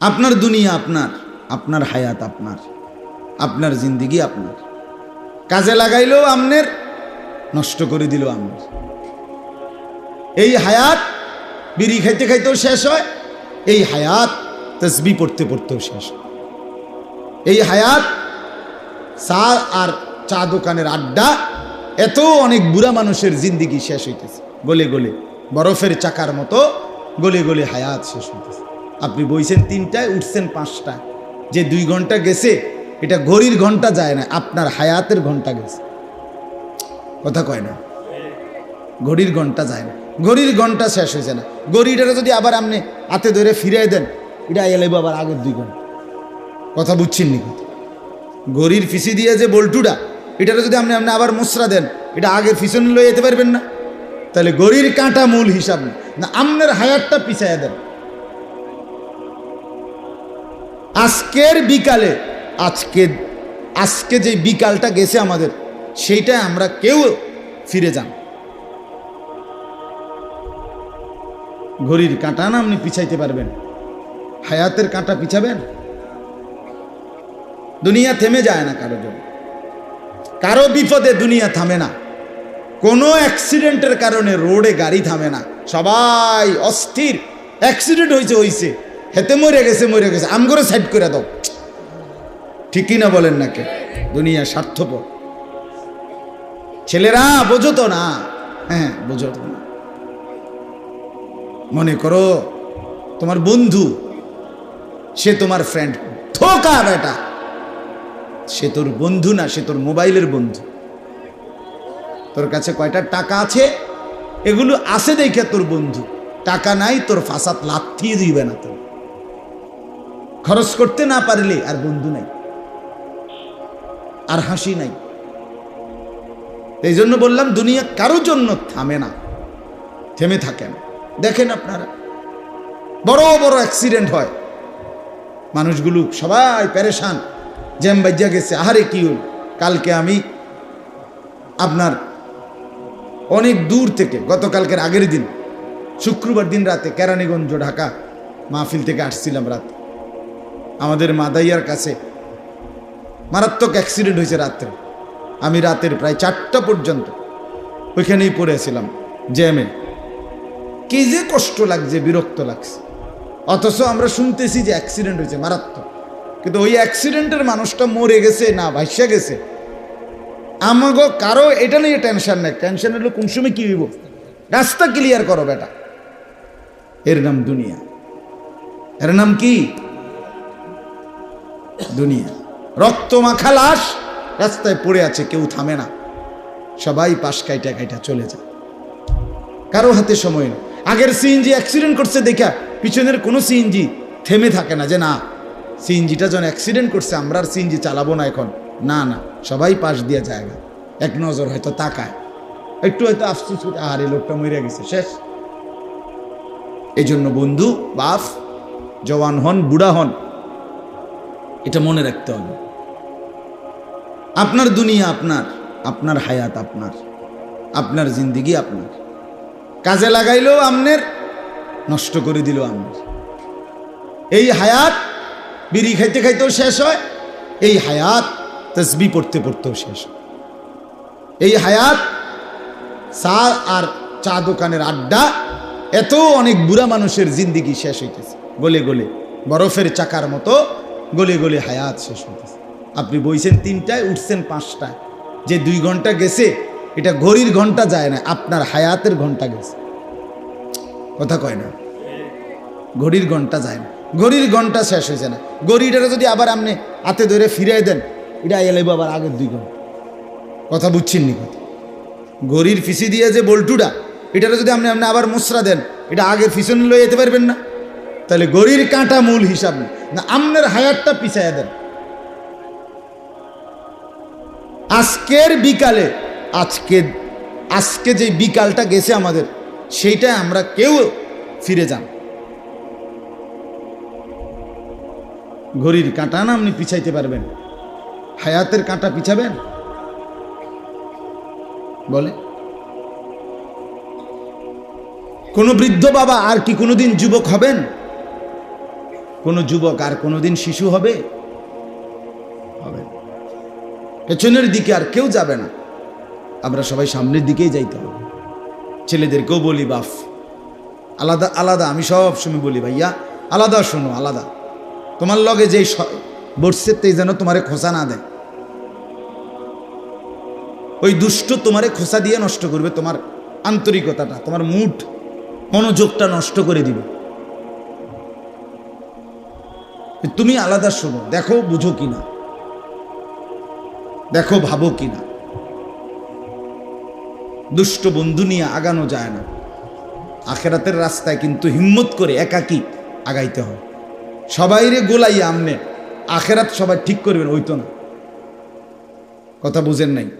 আপনার দুনিয়া আপনার আপনার হায়াত আপনার আপনার জিন্দিগি আপনার। কাজে লাগাইলেও আমনের, নষ্ট করে দিল আমনের। এই হায়াত বিড়ি খাইতে খাইতেও শেষ হয়, এই হায়াত তসবি পড়তে পড়তেও শেষ হয়। এই হায়াত চা আর চা দোকানের আড্ডা, এত অনেক বুড়া মানুষের জিন্দিগি শেষ হইতেছে। গলে গলে, বরফের চাকার মতো গলে গলে হায়াত শেষ হইতেছে। আপনি বইছেন তিনটায়, উঠছেন পাঁচটায়। যে দুই ঘণ্টা গেছে, এটা ঘড়ির ঘণ্টা যায় না, আপনার হায়াতের ঘণ্টা গেছে। কথা কয় না? ঘড়ির ঘণ্টা যায় না। ঘড়ির ঘণ্টা শেষ হয়েছে না। ঘড়িটা যদি আবার আপনি হাতে ধরে ফিরিয়ে দেন, এটা এলে আবার আগের দুই ঘণ্টা। কথা বুঝছেন নি কথা ঘড়ির ফিসি দিয়ে যে বল্টুটা, এটারে যদি আপনি আপনি আবার মুসরা দেন, এটা আগের ফিসনে লয়ে যেতে পারবেন না। তাহলে ঘড়ির কাঁটা মূল হিসাব না। আপনার হায়ারটা পিছাইয়া দেন। আজকের বিকালে, আজকে আজকে যে বিকালটা গেছে আমাদের সেইটা আমরা কেউ ফিরে যান। ঘড়ির কাঁটা না আপনি পিছাইতে পারবেন? হায়াতের কাঁটা পিছাবেন? দুনিয়া থেমে যায় না কারও জন্য। কারও বিপদে দুনিয়া থামে না। কোনো অ্যাক্সিডেন্টের কারণে রোডে গাড়ি থামে না। সবাই অস্থির। অ্যাক্সিডেন্ট হয়েছে হয়েছে হেতে মরে গেছে মরে গেছে। আম করে সাইড করে দাও। ঠিকই না বলেন না কে? দুনিয়া স্বার্থপর। ছেলেরা, বোঝো তো না। হ্যাঁ বোঝো তো না। মনে করো, তোমার বন্ধু, সে তোমার ফ্রেন্ড ধোকা বেটা সে তোর বন্ধু না, সে তোর মোবাইলের বন্ধু। তোর কাছে কয়টা টাকা আছে? এগুলো আছে দেখে তোর বন্ধু। টাকা নাই, তোর ফাঁসাত লাথিয়ে দিবে না তোর। খরচ করতে না পারলে আর বন্ধু নাই, আর হাসি নাই। এই জন্য বললাম, দুনিয়া কারোর জন্য থামে না, থেমে থাকে না দেখেন আপনারা, বড় বড় অ্যাক্সিডেন্ট হয়। মানুষগুলো সবাই প্যারেশান জ্যাম বাজ্যা গেছে, আহারে কি হল? কালকে আমি আপনার অনেক দূর থেকে, গতকালকের আগের দিন, শুক্রবার দিন রাতে কেরানীগঞ্জ, ঢাকা মাহফিল থেকে আসছিলাম রাত আমাদের মাদাইয়ার কাছে। মারাত্মক অ্যাক্সিডেন্ট হয়েছে রাত্রে। আমি রাতের প্রায় চারটা পর্যন্ত ওইখানেই পড়েছিলাম জ্যামে। কি যে কষ্ট লাগছে, বিরক্ত লাগছে। অথচ আমরা শুনতেছি যে অ্যাক্সিডেন্ট হয়েছে, মারাত্মক। কিন্তু ওই অ্যাক্সিডেন্টের মানুষটা মরে গেছে না ভাইসা গেছে। আমাগো কারও এটা নিয়ে টেনশন নেই। টেনশন হলো কোন সময় কি হইব? রাস্তা ক্লিয়ার করো, বেটা। এর নাম দুনিয়া। এর নাম কি? দুনিয়া। রক্ত মাখা লাশ রাস্তায় পড়ে আছে, কেউ থামে না। সবাই পাশ কাইটা কাইটা চলে যায়। কারও হাতে সময় নেই। আগের সিএনজি অ্যাক্সিডেন্ট করছে দেখা, পিছনের কোনো সিএনজি থেমে থাকে না যে না সিএনজিটা যখন অ্যাক্সিডেন্ট করছে, আমরা আর সিএনজি চালাবো না এখন। না না, সবাই পাশ দিয়ে জায়গা। এক নজর হয়তো তাকায়। একটু হয়তো আফসুস এই লোকটা মরে গেছে, শেষ। এই জন্য বন্ধু, বাফ, জওয়ান হন, বুড়া হন এটা মনে রাখতে হবে। আপনার দুনিয়া আপনার আপনার হায়াত আপনার আপনার জিন্দিগি আপনার। কাজে লাগাইলেও আমনের, নষ্ট করে দিল আমনের। এই হায়াত বিড়ি খাইতে খাইতেও শেষ হয়, এই হায়াত তসবি পড়তে পড়তেও শেষ হয়। এই হায়াত চা আর চা দোকানের আড্ডা, এত অনেক বুড়া মানুষের জিন্দিগি শেষ হইতেছে। গলে গলে বরফের চাকার মতো গলে গলে হায়াত শেষ হইতেছে। আপনি বইছেন তিনটায়, উঠছেন পাঁচটায়। যে দুই ঘণ্টা গেছে, এটা ঘড়ির ঘণ্টা যায় না, আপনার হায়াতের ঘণ্টা গেছে। কথা কয় না? ঘড়ির ঘণ্টা যায় না। ঘড়ির ঘণ্টা শেষ হয়েছে না। ঘড়িটা যদি আবার আপনি হাতে ধরে ফিরিয়ে দেন, এটা এলে আবার আগের দুই ঘণ্টা। কথা বুঝছেন নি কথা? ঘড়ির ফিসি দিয়ে যে বল্টুটা এটারে যদি আপনি আপনি আবার মুসরা দেন, এটা আগের ফিসনে লয়ে যেতে পারবেন না। তাহলে ঘড়ির কাঁটা মূল হিসাব না আপনার হায়ারটা পিছাইয়া দেন। আজকের বিকালে, আজকে আজকে যে বিকালটা গেছে আমাদের সেইটা আমরা কেউ ফিরে যান। ঘড়ির কাঁটা না আপনি পিছাইতে পারবেন? হায়াতের কাঁটা পিছাবেন? বলে। কোনো বৃদ্ধ বাবা আর কি কোনোদিন যুবক হবেন? কোনো যুবক আর কোনোদিন শিশু হবে? হবে। পেছনের দিকে আর কেউ যাবে না। আমরা সবাই সামনের দিকেই যাইতে হবে। ছেলেদেরকেও বলি, বাফ, আলাদা আলাদা, আমি সব সময় বলি, ভাইয়া, আলাদা শোনো, আলাদা। তোমার লগে যেই বসছে তেই যেন তোমারে খোসা না দেয়। ওই দুষ্ট তোমারে খোসা দিয়ে নষ্ট করবে, তোমার আন্তরিকতাটা, তোমার মুড, মনোযোগটা নষ্ট করে দিবে। তুমি আলাদা শোনো, দেখো, বুঝো কিনা। দেখো, ভাবো কিনা। দুষ্ট বন্ধু নিয়ে আগানো যায় না। আখেরাতের রাস্তায় কিন্তু হিম্মত করে একাকি আগাইতে হয়। সবাইরে গোলাইয়া আমনে, আখেরাত সবাই ঠিক করবেন, ওই তো না। কথা বুঝেন নাই?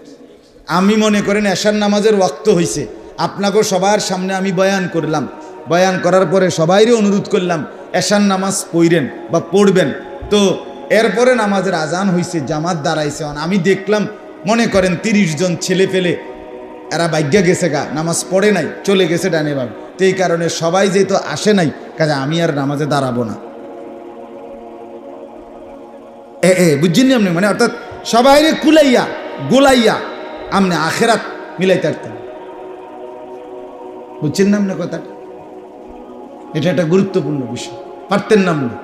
আমি মনে করেন এশার নামাজের ওয়াক্ত হইছে। আপনাকেও সবার সামনে আমি বয়ান করলাম। বয়ান করার পরে সবাইরে অনুরোধ করলাম এশার নামাজ পড়বেন বা পড়বেন। তো এরপরে নামাজের আজান হইছে, জামাত দাঁড়াইছে। আমি দেখলাম, মনে করেন তিরিশ জন ছেলে ফেলে, এরা বাইজ্ঞা গেছে গা, নামাজ পড়ে নাই, চলে গেছে ডানে বাম। তো এই কারণে সবাই যেহেতু আসে নাই, কাজে আমি আর নামাজে দাঁড়াবো না। এ এ, বুঝছেন আপনি? মানে অর্থাৎ সবাইরে কুলাইয়া, গোলাইয়া আমনে আখেরাত মিলাইতে পারতেন। বুঝছেন না আপনি কথাটা? এটা একটা গুরুত্বপূর্ণ বিষয়। পারতেন নাম না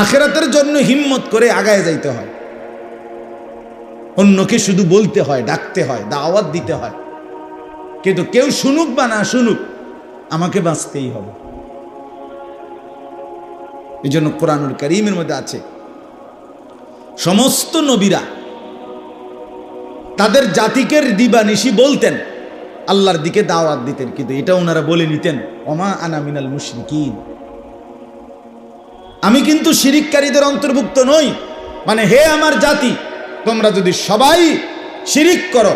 আখেরাতের জন্য হিম্মত করে আগায় যাইতে হয়। অন্যকে শুধু বলতে হয়, ডাকতে হয়, দাওয়াত দিতে হয়। কিন্তু কেউ শুনুক বা না শুনুক, আমাকে বাঁচতেই হবে। এই জন্য কোরআনুল করিমের মধ্যে আছে, সমস্ত নবীরা তাদের জাতিকে দিবানিশি বলতেন, আল্লাহর দিকে দাওয়াত দিতেন। কিন্তু এটা ওনারা বলে নিতেন অমা আনা মিনাল মুশরিকিন। আমি কিন্তু শিরিককারীদের অন্তর্ভুক্ত নই। মানে হে আমার জাতি, তোমরা যদি সবাই শিরিক করো,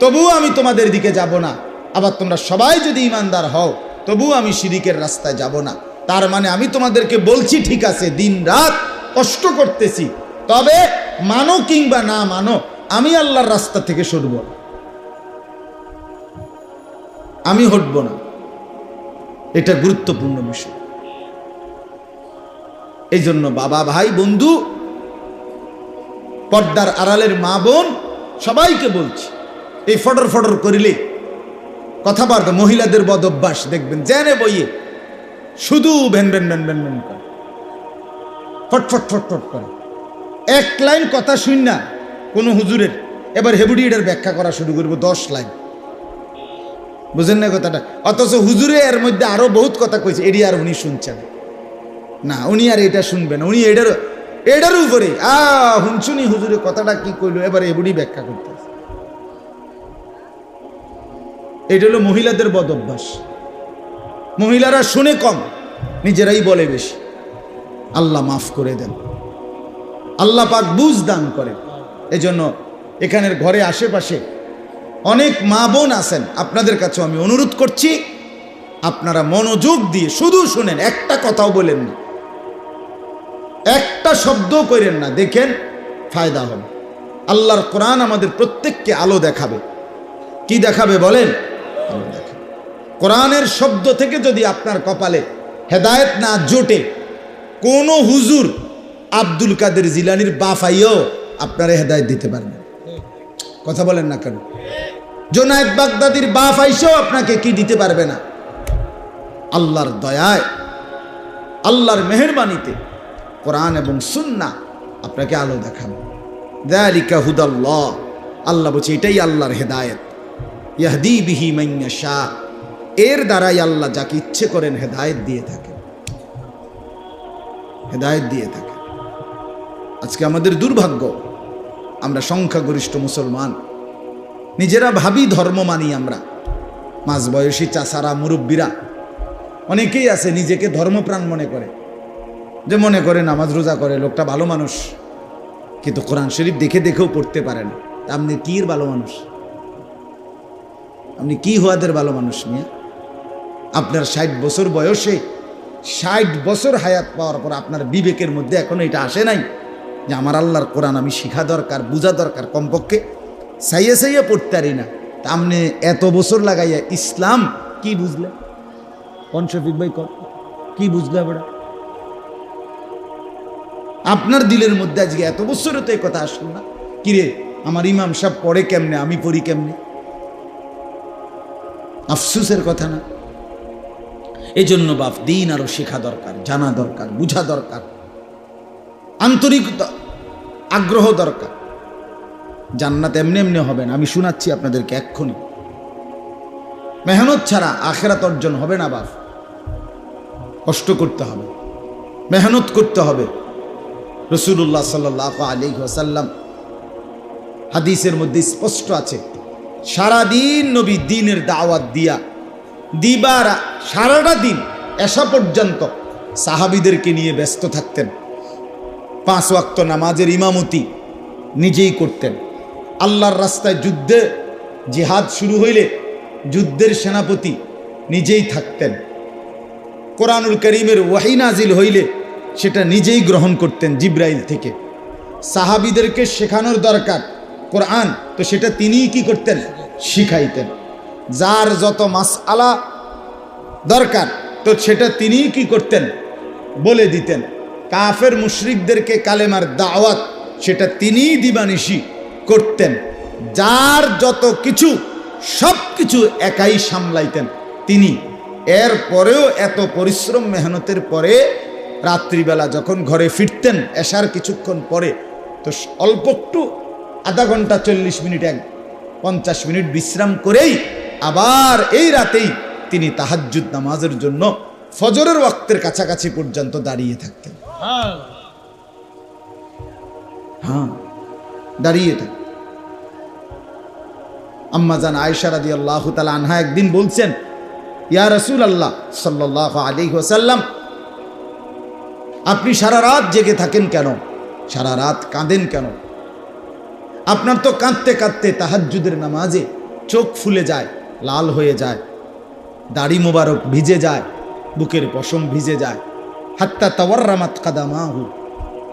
তবুও আমি তোমাদের দিকে যাব না। আবার তোমরা সবাই যদি ইমানদার হও, তবুও আমি শিরিকের রাস্তায় যাব না। তার মানে আমি তোমাদেরকে বলছি, ঠিক আছে দিন রাত কষ্ট করতেছি, তবে মানো কিংবা না মানো, আমি আল্লাহর রাস্তা থেকে সরব। আমি হটব না। এটা গুরুত্বপূর্ণ বিষয়। এই জন্য বাবা, ভাই, বন্ধু, পর্দার আড়ালের মা বোন, সবাইকে বলছি, এই ফটর ফটর করিলে কথাবার্তা মহিলাদের বদ অভ্যাস দেখবেন, জেনে বইয়ে শুধু ভ্যান ভ্যান ভ্যান ভ্যান ভ্যান করে। ফটফট ফটফট করে। এক লাইন কথা শুন না, কোনো হুজুরের। এবার হেবুডি এটার ব্যাখ্যা করা শুরু করব, দশ লাইন। বুঝেন না কথাটা? অথচ হুজুরে এর মধ্যে আরও বহুত কথা কইছে এটি আর উনি শুনছেন। না, উনি আর এটা শুনবেন উনি এটার এটার উপরে, আ হুনছুনি হুজুরে কথাটা কি কইলো, এবার এবুড়ি ব্যাখ্যা করতেছে এটা হলো মহিলাদের বদ অভ্যাস মহিলারা শুনে কম, নিজেরাই বলে বেশি। আল্লাহ মাফ করে দেন। আল্লাহ পাক বুঝ দান করেন। এজন্য এখানের ঘরে আশেপাশে অনেক মা বোন আছেন, আপনাদের কাছে আমি অনুরোধ করছি, আপনারা মনোযোগ দিয়ে শুধু শুনেন, একটা কথাও বলেন না। একটা শব্দ করেন না, দেখেন ফায়দা হবে। আল্লাহর কোরআন আমাদের প্রত্যেককে আলো দেখাবে। কি দেখাবে বলেন? কোরআনের শব্দ থেকে যদি আপনার কপালে হেদায়েত না জোটে, কোনো হুজুর আব্দুল কাদের জিলানির বাফাইও আপনারা হেদায়েত দিতে পারবেন কথা বলেন না কেন? জোনায়েদ বাগদাদির বাপ আইসেও আপনাকে কি দিতে পারবে না? আল্লাহর দয়ায়, আল্লাহর মেহরবানিতে কোরআন এবং সুন্না আপনাকে আলো দেখাবে দালিকা হুদাল্লাহ, আল্লাহ বলছে, এটাই আল্লাহর হেদায়েত। ইয়াহদি বিহি মাইয়া শাহ এর দ্বারাই আল্লাহ যাকে ইচ্ছে করেন হেদায়েত দিয়ে থাকে হেদায়েত দিয়ে থাকে আজকে আমাদের দুর্ভাগ্য, আমরা সংখ্যাগরিষ্ঠ মুসলমান নিজেরা ভাবি ধর্ম মানি আমরা। মাঝ বয়সী চাষারা মুরব্বীরা, অনেকেই আছে নিজেকে ধর্মপ্রাণ মনে করে। যে মনে করে নামাজ রোজা করে, লোকটা ভালো মানুষ, কিন্তু কোরআন শরীফ দেখে দেখেও পড়তে পারে না। তা আপনি কির ভালো মানুষ? আপনি কি হওয়াদের ভালো মানুষ নিয়ে আপনার ষাট বছর বয়সে, ষাট বছর হায়াত পাওয়ার পর আপনার বিবেকের মধ্যে এখনও এটা আসে নাই যে আমার আল্লাহর কোরআন আমি শিখা দরকার, বোঝা দরকার কমপক্ষে। সাইয়ে সাইয়ে পড়তে পারি না। তা আপনি এত বছর লাগাইয়া ইসলাম কি বুঝলে? কোন শফিক ভাই কর কি বুঝলে আমরা আপনার দিলের মধ্যে আজকে এত বছরে তো এই কথা আসল না। কিরে আমার ইমাম সাহেব পড়ে কেমনে? আমি পড়ি কেমনে? আফসুসের কথা না। এই জন্য বাপ, দিন আরও শেখা দরকার, জানা দরকার, বুঝা দরকার। আন্তরিকতা, আগ্রহ দরকার। জান্নাত এমনি এমনি হবে না। আমি শোনাচ্ছি আপনাদেরকে এক্ষুনি। মেহনত ছাড়া আখেরাত অর্জন হবে না, বাপ। কষ্ট করতে হবে। মেহনত করতে হবে। রসুল্লাহ সাল্লাহ আলী ওসাল্লাম হাদিসের মধ্যে স্পষ্ট আছে, সারাদিন নবী দিনের দাওয়াত দিয়া দিবার সারাটা দিন এসা পর্যন্ত সাহাবিদেরকে নিয়ে ব্যস্ত থাকতেন। পাঁচ ওয়াক্ত নামাজের ইমামতি নিজেই করতেন। আল্লাহর রাস্তায় যুদ্ধে জিহাদ শুরু হইলে যুদ্ধের সেনাপতি নিজেই থাকতেন। কোরআনুল করিমের ওয়াহি নাজিল হইলে সেটা নিজেই গ্রহণ করতেন জিব্রাইল থেকে। সাহাবিদেরকে শেখানোর দরকার কোরআন, তো সেটা তিনিই কি করতেন? শিখাইতেন। যার যত মাস আলা দরকার, তো সেটা তিনিই কি করতেন? বলে দিতেন। কাফের মুশরিকদেরকে কালেমার দাওয়াত, সেটা তিনিই দিবানিশি। করতেন। যার যত কিছু সব কিছু একাই সামলাইতেন। তিনি এর পরেও এত পরিশ্রম মেহনতের পরে রাত্রিবেলা যখন ঘরে ফিরতেন এসার কিছুক্ষণ পরে তো অল্প একটু আধা ঘণ্টা চল্লিশ মিনিট এক পঞ্চাশ মিনিট বিশ্রাম করেই আবার এই রাতেই তিনি তাহাজ্জুদ নামাজের জন্য ফজরের ওয়াক্তের কাছাকাছি পর্যন্ত দাঁড়িয়ে থাকতেন। হ্যাঁ। দাঁড়িয়ে থাকতেন আম্মাজান আয়সা রাদি আল্লাহ তালা আনহা একদিন বলছেন, ইয়া রসুল আল্লাহ সাল্লাহ আলী ওসাল্লাম আপনি সারা রাত জেগে থাকেন কেন? সারা রাত কাঁদেন কেন? আপনার তো কাঁদতে কাঁদতে তাহাজ্জুদের নামাজে চোখ ফুলে যায়, লাল হয়ে যায়, দাড়ি মোবারক ভিজে যায়, বুকের পশম ভিজে যায়। হাত্তা তাওয়ার্রামাত কাদামাহু।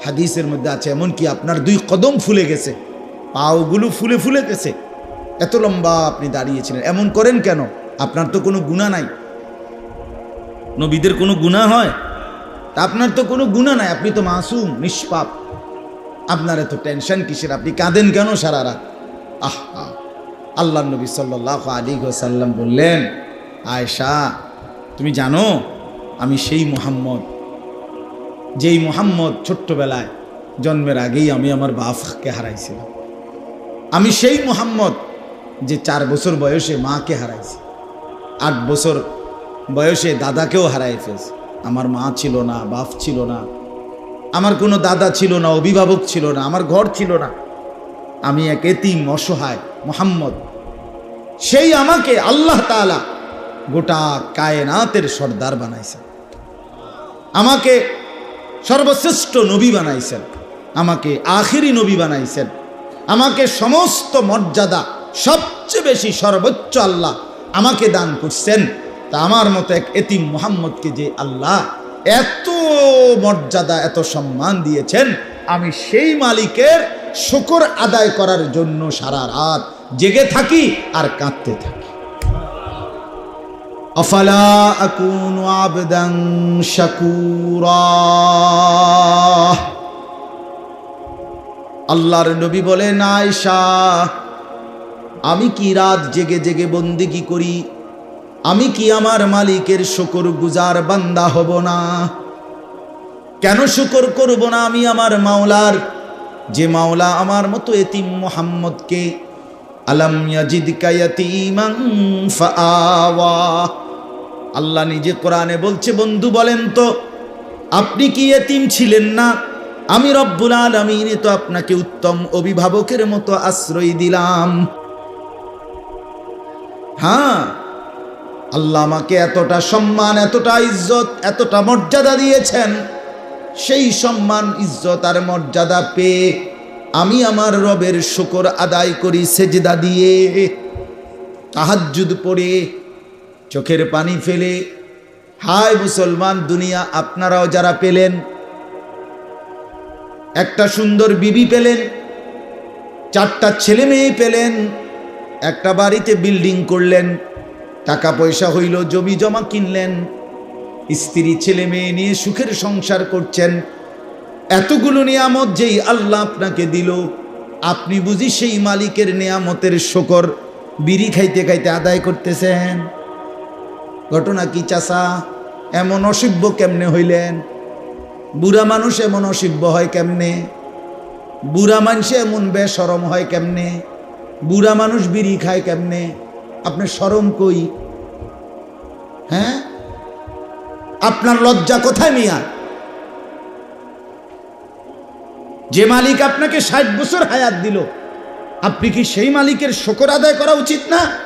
হাদিসের মধ্যে আছে, এমনকি আপনার দুই কদম ফুলে গেছে, পাওগুলো ফুলে ফুলে গেছে। এত লম্বা আপনি দাঁড়িয়েছিলেন, এমন করেন কেন? আপনার তো কোনো গুণা নাই। নবীদের কোনো গুণা হয়? তা আপনার তো কোনো গুণা নাই, আপনি তো মাসুম, নিষ্পাপ। আপনার এত টেনশন কিসের? আপনি কাঁদেন কেন সারা রাত? আহ আল্লাহ নবী সাল্লাহ আলী সাল্লাম বললেন আয়সা তুমি জানো, আমি সেই মোহাম্মদ। যেই মোহাম্মদ ছোট্টবেলায় জন্মের আগেই আমি আমার বাপকে হারাইছিলাম। আমি সেই মোহাম্মদ যে চার বছর বয়সে মাকে হারাইছি। আট বছর বয়সে দাদাকেও হারাই ফেলছে। আমার মা ছিল না, বাপ ছিল না। আমার কোনো দাদা ছিল না, অভিভাবক ছিল না, আমার ঘর ছিল না। আমি এক এতিম, অসহায় মোহাম্মদ। সেই আমাকে আল্লাহ তালা গোটা কায়নাতের সর্দার বানাইছে। আমাকে সর্বশ্রেষ্ঠ নবী বানাইছেন। আমাকে আখিরি নবী বানাইছেন। আমাকে সমস্ত মর্যাদা, সবচেয়ে বেশি সর্বোচ্চ আল্লাহ আমাকে দান করছেন। তা আমার মতো এক এতিম মোহাম্মদকে যে আল্লাহ এত মর্যাদা, এত সম্মান দিয়েছেন, আমি সেই মালিকের শুকর আদায় করার জন্য সারা রাত জেগে থাকি আর কাঁদতে থাকি। আফালা আকুনু আবদান শাকুরা আল্লাহর নবী বলেন আয়সা আমি কি রাত জেগে জেগে বন্দিগি করি? আমি কি আমার মালিকের শকর গুজার বান্দা হব না? কেন শুকর করব না আমি আমার মাওলার? যে মাওলা আমার মতো এতিম মোহাম্মদকে, আলাম ইয়াজিদকা ইয়াতীমান ফাআওয়া। আল্লাহ নিজে কোরআনে বলছে, বন্ধু, বলেন তো, আপনি কি এতিম ছিলেন না? আমি রব্বুল আলমিন তো আপনাকে উত্তম অভিভাবকের মতো আশ্রয় দিলাম। হ্যাঁ আল্লাহ আমাকে এতটা সম্মান, এতটা ইজ্জত, এতটা মর্যাদা দিয়েছেন। সেই সম্মান, ইজ্জত আর মর্যাদা পেয়ে আমি আমার রবের শুকর আদায় করি, সেজদা দিয়ে তাহাজ্জুদ পড়ে চোখের পানি ফেলে, হায় মুসলমান দুনিয়া আপনারাও যারা পেলেন, একটা সুন্দর বিবি পেলেন, চারটা ছেলে মেয়ে পেলেন, একটা বাড়িতে বিল্ডিং করলেন, টাকা পয়সা হইল, জমি জমা কিনলেন, স্ত্রী ছেলে মেয়ে নিয়ে সুখের সংসার করছেন। এতগুলো নিয়ামত যেই আল্লাহ আপনাকে দিল, আপনি বুঝি সেই মালিকের নিয়ামতের শকর, বিড়ি খাইতে খাইতে আদায় করতেছেন? ঘটনা কি চাষা এমন অসভ্য কেমনে হইলেন? বুড়া মানুষ এমন অসভ্য হয় কেমনে? বুড়া মানুষে এমন বেসরম হয় কেমনে? বুড়া মানুষ বিড়ি খায় কেমনে? আপনার সরম কই? হ্যাঁ? আপনার লজ্জা কোথায় মিয়া? যে মালিক আপনাকে ষাট বছর হায়াত দিল, আপনি কি সেই মালিকের শকর আদায় করা উচিত না?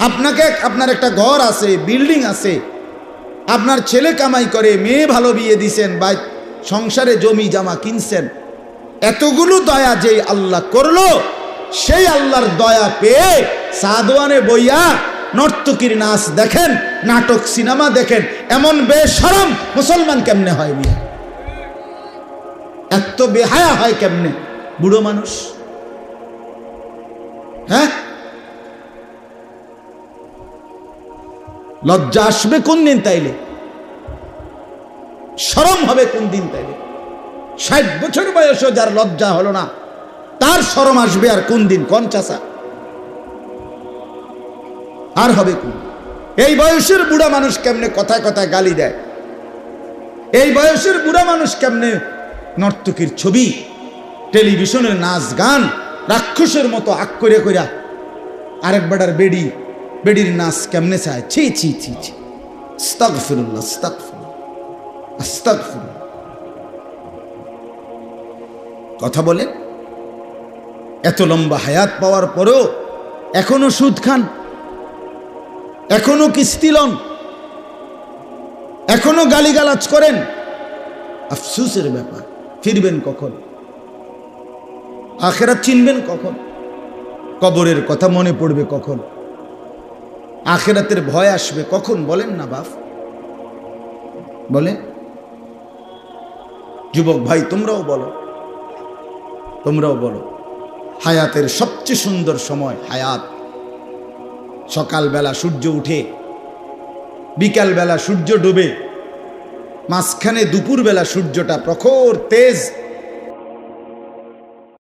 আপনাকে আপনার একটা ঘর আছে, বিল্ডিং আছে। আপনার ছেলে কামাই করে, মেয়ে ভালো বিয়ে দিছেন, বা সংসারে জমি জামা কিনছেন। এতগুলো দয়া যেই আল্লাহ করল, সেই আল্লাহর দয়া পেয়ে সাদওয়ানে বইয়া নর্তকীর নাচ দেখেন, নাটক, সিনেমা দেখেন, এমন বেসরম মুসলমান কেমনে হয় মিয়া? এত বেহায়া হয় কেমনে? বুড়ো মানুষ? হ্যাঁ? লজ্জা আসবে কোন দিন তাইলে? সরম হবে কোন দিন তাইলে? ষাট বছর বয়সও যার লজ্জা হলো না, তার সরম আসবে আর কোন দিন? কোন চাষা আর হবে কোন এই বয়সের বুড়া মানুষ কেমনে কথায় কথায় গালি দেয়? এই বয়সের বুড়া মানুষ কেমনে নর্তকীর ছবি, টেলিভিশনের নাচ গান, রাক্ষসের মতো আক করে কইরা আরেক বেডি বেডির নাচ কেমনে চায়? ছি ছি ছি ছি। ফিরুল্লাহ কথা বলেন এত লম্বা হায়াত পাওয়ার পরেও এখনও সুদ খান? এখনও কিস্তি লন? এখনও গালিগালাজ করেন? আফসুসের ব্যাপার, ফিরবেন কখন? আখেরা চিনবেন কখন? কবরের কথা মনে পড়বে কখন? আখেরাতের ভয় আসবে। কখন? বলেন না বাপ। বলে যুবক ভাই, তোমরাও বলো। তোমরাও বলো। হায়াতের সবচেয়ে সুন্দর সময় হায়াত। সকালবেলা সূর্য উঠে, বিকালবেলা সূর্য ডুবে, মাঝখানে দুপুরবেলা সূর্যটা প্রখর তেজ